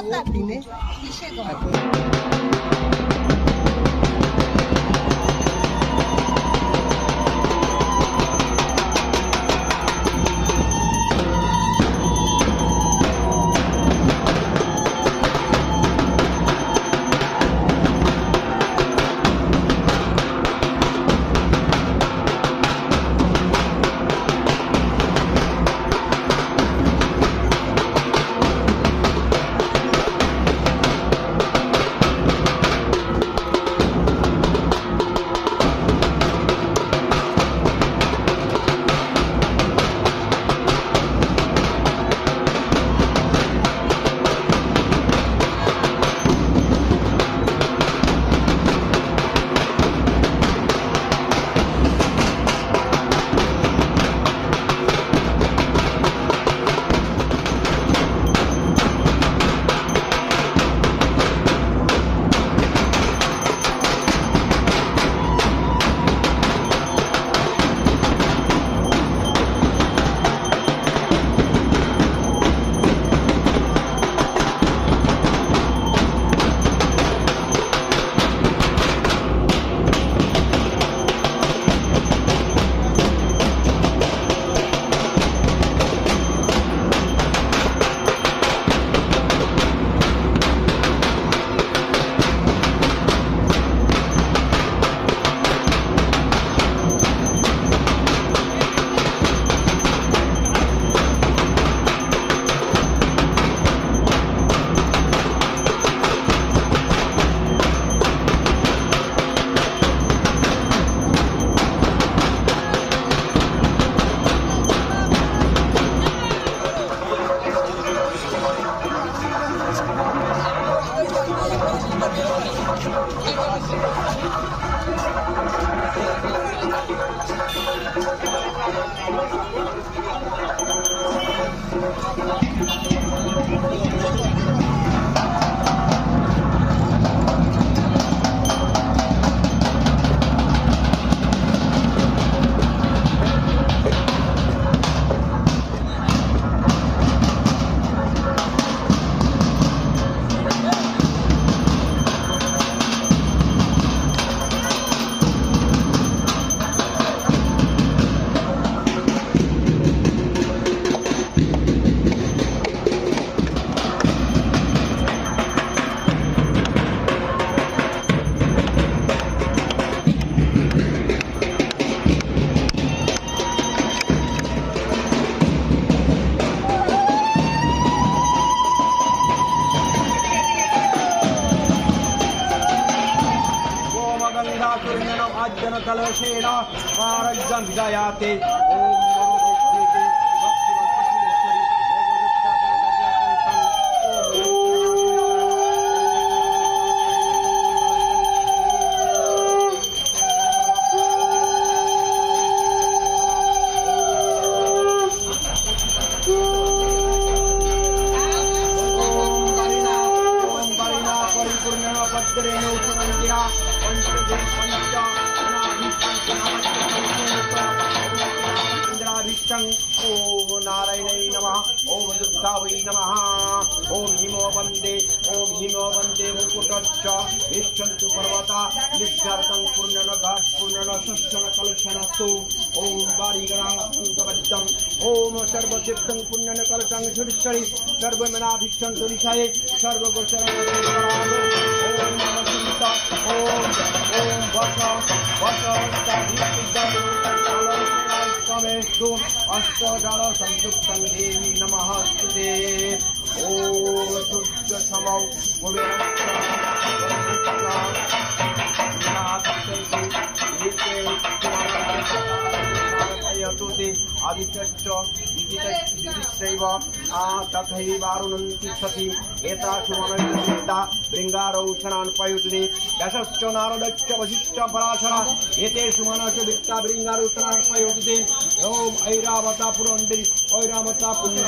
Bota, Pipe. Thank you. कलशेन आरग्यं विजायाते ॐ दुर्गावै नमः ॐ हिमो वन्दे ॐ हिमो वन्दे मुकुटश्च यच्छन्तु पर्वता निस्सर्गं पूर्णन पूर्णन सुष्ठन कलशनस्तु ॐ वारिगणाङ्कबद्धम् ॐ सर्वतीर्थं पुण्यन कलशं सुरिश्वरि सर्वमनाभीष्टं सुरिषाये सर्वगोचरं ॐ नमः सीता ॐ ॐ वस वस समेषु अष्टदल देवी नमः स्तुते। ॐ शुद्ध समौ यतुते आदित्यश्च दिदिश्चैव तथैवारुणन्ति सति। एतासु यशश्च नारदश्च वशिश्च पराशरा एतेषु मनसु वित्ता बृङ्गारौषणान् पयुते ఓం ఐరావత పురండి ఐరావత పుండి